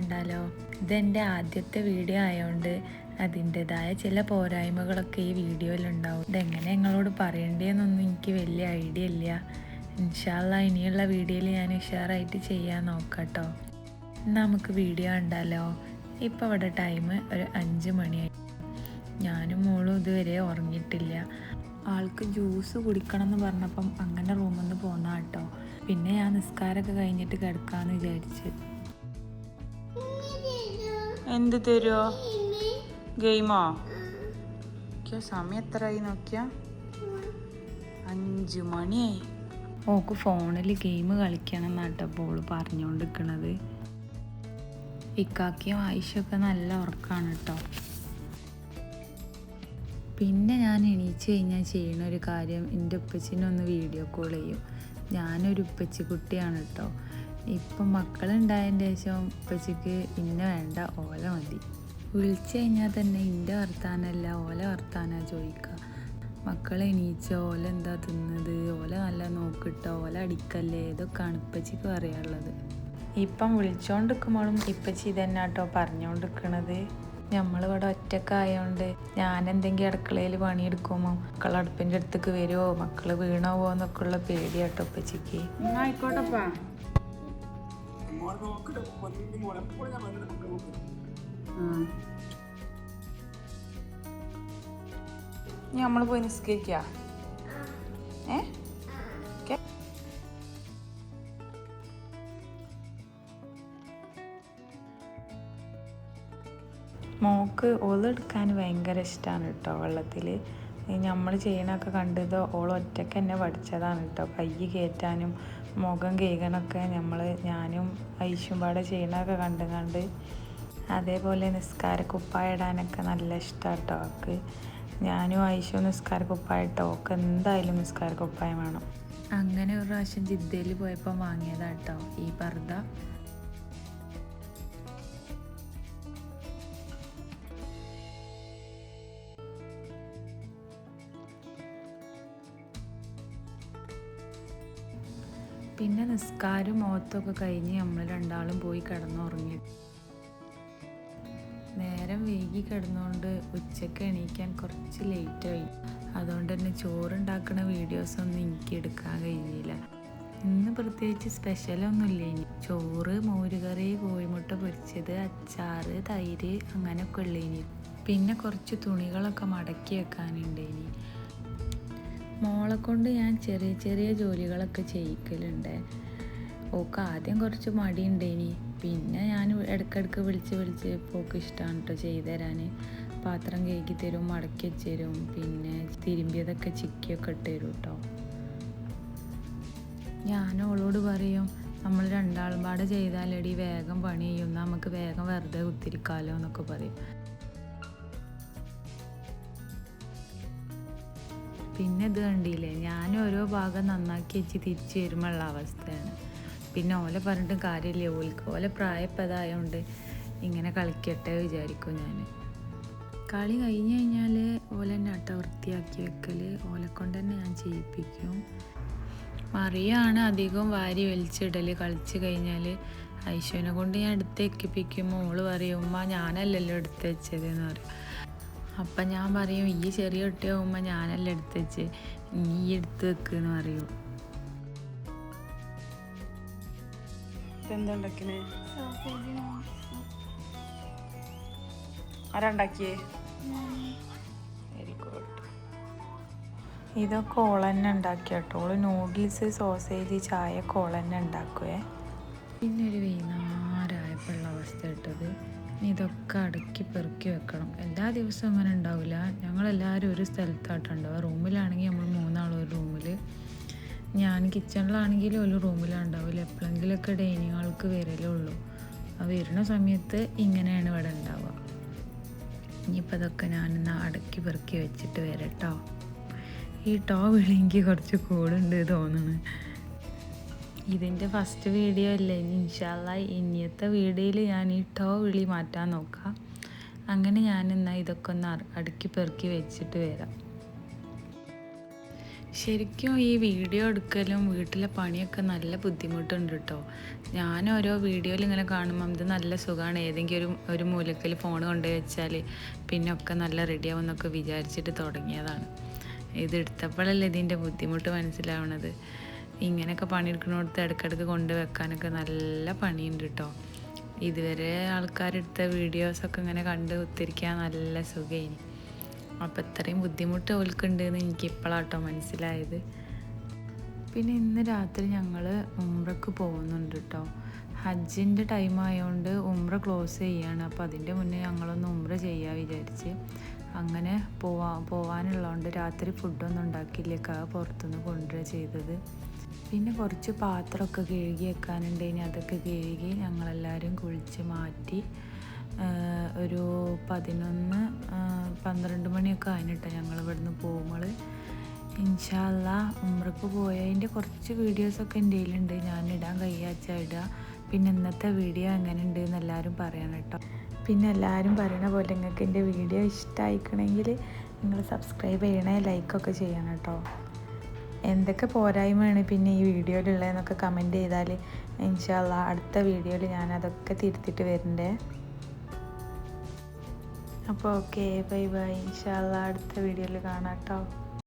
കണ്ടാലോ ഇതെന്റെ ആദ്യത്തെ വീഡിയോ ആയതുകൊണ്ട് അതിന്റെതായ ചില പോരായ്മകളൊക്കെ ഈ വീഡിയോയിലുണ്ടാവും. ഇതെങ്ങനെ നിങ്ങളോട് പറയേണ്ടതെന്നൊന്നും എനിക്ക് വലിയ ഐഡിയ ഇല്ല. ഇൻഷാല്ല ഇനിയുള്ള വീഡിയോയിൽ ഞാൻ ഉഷാറായിട്ട് ചെയ്യാൻ നോക്കാട്ടോ. നമുക്ക് വീഡിയോ കണ്ടാലോ? ഇപ്പോൾ അവിടെ ടൈം ഒരു അഞ്ച് മണിയായി. ഞാനും മോളും ഇതുവരെ ഉറങ്ങിയിട്ടില്ല. ആൾക്ക് ജ്യൂസ് കുടിക്കണം എന്ന് പറഞ്ഞപ്പം അങ്ങനെ റൂമിൽ നിന്ന് പോന്നാ കേട്ടോ പിന്നെ ഞാൻ നിസ്കാരമൊക്കെ കഴിഞ്ഞിട്ട് കിടക്കാമെന്ന് വിചാരിച്ച്. എന്ത് തരുമോ ഗെയിമോ? സമയം എത്രയായി നോക്കിയ? അഞ്ചു മണിയായി. ഓക്ക് ഫോണിൽ ഗെയിം കളിക്കണം എന്നാട്ടോ ബോൾ പറഞ്ഞുകൊണ്ടിരിക്കണത് ഇക്കാക്കിയും ആയിഷൊക്കെ നല്ല ഉറക്കാണ് കേട്ടോ പിന്നെ ഞാൻ എണീച്ച് കഴിഞ്ഞാൽ ചെയ്യുന്ന ഒരു കാര്യം എന്റെ ഉപ്പച്ചിനൊന്ന് വീഡിയോ കോൾ ചെയ്യും. ഞാനൊരു ഉപ്പച്ചി കുട്ടിയാണ് കേട്ടോ ഇപ്പം മക്കളുണ്ടായതിന്റെ ശേഷം ഉപ്പച്ചക്ക് ഇന്ന വേണ്ട ഓല മതി. വിളിച്ചു കഴിഞ്ഞാൽ തന്നെ ഇന്റെ വർത്താനല്ല ഓല വർത്താന ചോദിക്കുക. മക്കളെ എണീച്ച ഓല എന്താ തിന്നത്? ഓല നല്ല നോക്കിട്ടോ? ഓല അടിക്കല്ലേ? ഇതൊക്കെയാണ് ഇപ്പച്ചിക്ക് പറയാനുള്ളത്. ഇപ്പം വിളിച്ചോണ്ടിരിക്കുമ്പോഴും ഇപ്പച്ചി ഇതന്നെ കേട്ടോ പറഞ്ഞുകൊണ്ടിരിക്കണത് നമ്മളിവിടെ ഒറ്റക്കായോണ്ട് ഞാൻ എന്തെങ്കിലും അടുക്കളയിൽ പണിയെടുക്കുമ്പോൾ മക്കൾ അടുപ്പിന്റെ അടുത്തേക്ക് വരുമോ മക്കൾ വീണോ എന്നൊക്കെ ഉള്ള പേടിയാട്ടോ ഇപ്പച്ചിക്ക് ആയിക്കോട്ടപ്പാ. ഇനി പോയി നിസ്കരിക്ക? ഏ? ഓക്കെ മോക്ക് ഒതെടുക്കാൻ ഭയങ്കര ഇഷ്ടമാണ് കേട്ടോ വെള്ളത്തിൽ നമ്മൾ ചെയ്യണമൊക്കെ കണ്ടത് ഓൾ ഒറ്റയ്ക്ക് തന്നെ പഠിച്ചതാണ് കേട്ടോ കൈ കയറ്റാനും മുഖം കേൾക്കണമൊക്കെ നമ്മൾ ഞാനും ഐശും പാടെ ചെയ്യണതൊക്കെ കണ്ട് കണ്ട് അതേപോലെ നിസ്കാര കുപ്പായ ഇടാനൊക്കെ നല്ല ഇഷ്ടമാണ് കേട്ടോ അവൾക്ക് ഞാനും ഐശും നിസ്കാര കുപ്പായ ഒക്കെ എന്തായാലും നിസ്കാര കുപ്പായം വേണം. അങ്ങനെ ഒരു പ്രാവശ്യം ജിദ്ദയിൽ പോയപ്പോൾ വാങ്ങിയതാട്ടോ ഈ പർദ്ദ. പിന്നെ നിസ്കാരം മുഖത്തൊക്കെ കഴിഞ്ഞ് നമ്മൾ രണ്ടാളും പോയി കിടന്നുറങ്ങി. നേരം വൈകി കിടന്നുകൊണ്ട് ഉച്ചയ്ക്ക് എണീക്കാൻ കുറച്ച് ലേറ്റായി അതുകൊണ്ട് തന്നെ ചോറുണ്ടാക്കുന്ന വീഡിയോസൊന്നും എനിക്ക് എടുക്കാൻ കഴിഞ്ഞില്ല ഇന്ന് പ്രത്യേകിച്ച് സ്പെഷ്യലൊന്നുമില്ല ഇനി. ചോറ് മോരുകറി കോഴിമുട്ട പൊരിച്ചത് അച്ചാറ് തൈര് അങ്ങനെയൊക്കെ ഉള്ളേനി പിന്നെ കുറച്ച് തുണികളൊക്കെ മടക്കി വെക്കാനുണ്ട് ഇനി. മോളെ കൊണ്ട് ഞാൻ ചെറിയ ചെറിയ ജോലികളൊക്കെ ചെയ്യിക്കലുണ്ട്. ഓക്ക് ആദ്യം കുറച്ച് മടി മടിയുണ്ടേനി. പിന്നെ ഞാൻ ഇടയ്ക്കിടയ്ക്ക് വിളിച്ച് വിളിച്ച് പോക്ക് ഇഷ്ടമാണ് കേട്ടോ ചെയ്തു തരാൻ പാത്രം കേക്കി തരും മടക്കി വെച്ചരും പിന്നെ തിരുമ്പിയതൊക്കെ ചിക്കിയൊക്കെ ഇട്ട് തരും കേട്ടോ ഞാൻ ഓളോട് പറയും നമ്മൾ രണ്ടാളും പാടെ ചെയ്താലടി വേഗം പണി ചെയ്യും. നമുക്ക് വേഗം വെറുതെ കുത്തിരിക്കാലോ എന്നൊക്കെ പറയും. പിന്നെ ഇത് കണ്ടില്ലേ? ഞാൻ ഓരോ ഭാഗം നന്നാക്കി വെച്ച് തിരിച്ചു വരുമ്പോഴുള്ള അവസ്ഥയാണ്. പിന്നെ ഓലെ പറഞ്ഞിട്ട് കാര്യമില്ല. ഓൽക്ക് ഓലെ പ്രായപ്പതായതുകൊണ്ട് ഇങ്ങനെ കളിക്കട്ടെ വിചാരിക്കും ഞാൻ കളി കഴിഞ്ഞ് കഴിഞ്ഞാൽ ഓല തന്നെ അട്ട വൃത്തിയാക്കി വെക്കൽ ഓലെ കൊണ്ട് തന്നെ ഞാൻ ചെയ്യിപ്പിക്കും. മറിയാണ് അധികം വാരി വലിച്ചിടൽ കളിച്ച് കഴിഞ്ഞാൽ ഐശ്വനെ കൊണ്ട് ഞാൻ എടുത്ത് എക്കിപ്പിക്കും ഓൾ പറയും ഞാനല്ലല്ലോ എടുത്ത് വെച്ചതെന്ന് പറയും. അപ്പം ഞാൻ പറയും ഈ ചെറിയ കുട്ടിയാകുമ്പോൾ ഞാനല്ല എടുത്ത് വെച്ച് നീ എടുത്ത് വെക്കെന്ന് പറയും. ആരാണ്ടാക്കിയേ വെരി ഗുഡ് ഇതൊക്കെ ഓൾ തന്നെ ഉണ്ടാക്കിയ കേട്ടോ. ഓൾ നൂഡിൽസ് സോസേജ് ചായ ഒക്കെ ഓൾ തന്നെ ഉണ്ടാക്കുവേ. പിന്നെ ഒരു വൈകുന്നേരമായപ്പോഴുള്ള അവസ്ഥ ഇട്ടത് ഇനി ഇതൊക്കെ അടുക്കി പെറുക്കി വെക്കണം. എല്ലാ ദിവസവും അങ്ങനെ ഉണ്ടാവില്ല. ഞങ്ങളെല്ലാവരും ഒരു സ്ഥലത്തായിട്ടുണ്ടാവുക റൂമിലാണെങ്കിൽ നമ്മൾ മൂന്നാളും ഒരു റൂമിൽ ഞാൻ കിച്ചണിലാണെങ്കിൽ ഒരു റൂമിലാണ് ഉണ്ടാവില്ല എപ്പോഴെങ്കിലുമൊക്കെ ഡൈനിങ് ഹാൾക്ക് വരലേ ഉള്ളൂ. ആ വരുന്ന സമയത്ത് ഇങ്ങനെയാണ് ഇവിടെ ഉണ്ടാവുക. ഇനിയിപ്പോൾ അതൊക്കെ ഞാനിന്ന് അടുക്കി പെറുക്കി വെച്ചിട്ട് വരട്ടോ. ഈ ടോ വിളിങ്കി കുറച്ച് കൂടുണ്ട് തോന്നുന്നു. ഇതിന്റെ ഫസ്റ്റ് വീഡിയോ അല്ലേ? ഇനി ഇൻഷാല്ല ഇനിയത്തെ വീഡിയോയിൽ ഞാൻ ഈ ടോ വിളി മാറ്റാൻ നോക്കാം. അങ്ങനെ ഞാൻ എന്നാൽ ഇതൊക്കെ ഒന്ന് അടുക്കി പെറുക്കി വെച്ചിട്ട് വരാം. ശരിക്കും ഈ വീഡിയോ എടുക്കലും വീട്ടിലെ പണിയൊക്കെ നല്ല ബുദ്ധിമുട്ടുണ്ട് കേട്ടോ ഞാൻ ഓരോ വീഡിയോയിൽ ഇങ്ങനെ കാണുമ്പോൾ ഇത് നല്ല സുഖമാണ് ഏതെങ്കിലും ഒരു ഒരു മൂലക്കൽ ഫോൺ കൊണ്ടുപോയി വെച്ചാൽ പിന്നെ ഒക്കെ നല്ല റെഡിയാവും എന്നൊക്കെ വിചാരിച്ചിട്ട് തുടങ്ങിയതാണ്. ഇത് എടുത്തപ്പോഴല്ലേ ഇതിന്റെ ബുദ്ധിമുട്ട് മനസ്സിലാവണത്. ഇങ്ങനെയൊക്കെ പണിയെടുക്കുന്നിടത്ത് ഇടയ്ക്കിടയ്ക്ക് കൊണ്ട് വെക്കാനൊക്കെ നല്ല പണിയുണ്ട് കേട്ടോ ഇതുവരെ ആൾക്കാരെടുത്ത വീഡിയോസൊക്കെ ഇങ്ങനെ കണ്ട് ഒത്തിരിക്കാൻ നല്ല സുഖമായി അപ്പോൾ ഇത്രയും ബുദ്ധിമുട്ട് ഓൽക്കുണ്ട് എന്ന് എനിക്ക് ഇപ്പോഴാട്ടോ മനസ്സിലായത്. പിന്നെ ഇന്ന് രാത്രി ഞങ്ങൾ ഉംറക്ക് പോകുന്നുണ്ട് കേട്ടോ ഹജ്ജിന്റെ ടൈം ആയതുകൊണ്ട് ഉംറ ക്ലോസ് ചെയ്യാണ്. അപ്പോൾ അതിന്റെ മുന്നേ ഞങ്ങളൊന്ന് ഉംറ ചെയ്യാൻ വിചാരിച്ച് അങ്ങനെ പോവാ പോവാനുള്ളതുകൊണ്ട് രാത്രി ഫുഡൊന്നും ഉണ്ടാക്കിയില്ലേക്കാ പുറത്തുനിന്ന് കൊണ്ടുവരിക ചെയ്തത്. പിന്നെ കുറച്ച് പാത്രമൊക്കെ കഴുകി വെക്കാനുണ്ട് ഇനി അതൊക്കെ കഴുകി ഞങ്ങളെല്ലാവരും കുളിച്ച് മാറ്റി ഒരു പതിനൊന്ന് പന്ത്രണ്ട് മണിയൊക്കെ ആയിട്ടോ ഞങ്ങൾ ഇവിടുന്ന് പോകുമ്പോൾ ഇൻഷാല്ല ഉമ്രക്ക് പോയതിന്റെ കുറച്ച് വീഡിയോസൊക്കെ എന്റെ കയ്യിലുണ്ട് ഞാൻ ഇടാൻ കയ്യാച്ചാൽ ഇടുക പിന്നെ ഇന്നത്തെ വീഡിയോ എങ്ങനെ ഉണ്ട് എന്ന് എല്ലാവരും പറയണം കേട്ടോ. പിന്നെ എല്ലാവരും പറയണ പോലെ നിങ്ങൾക്ക് എന്റെ വീഡിയോ ഇഷ്ടമായിക്കണമെങ്കിൽ നിങ്ങൾ സബ്സ്ക്രൈബ് ചെയ്യണേ ലൈക്കൊക്കെ ചെയ്യണം കേട്ടോ. എന്തൊക്കെ പോരായ്മയാണ് പിന്നെ ഈ വീഡിയോയിലുള്ളതെന്നൊക്കെ കമന്റ് ചെയ്താൽ ഇൻഷാല്ല അടുത്ത വീഡിയോയിൽ ഞാൻ അതൊക്കെ തിരുത്തിട്ട് വരണ്ടേ? അപ്പോൾ ഓക്കെ ബൈ ബൈ ഇൻഷാല്ല അടുത്ത വീഡിയോയിൽ കാണാം കേട്ടോ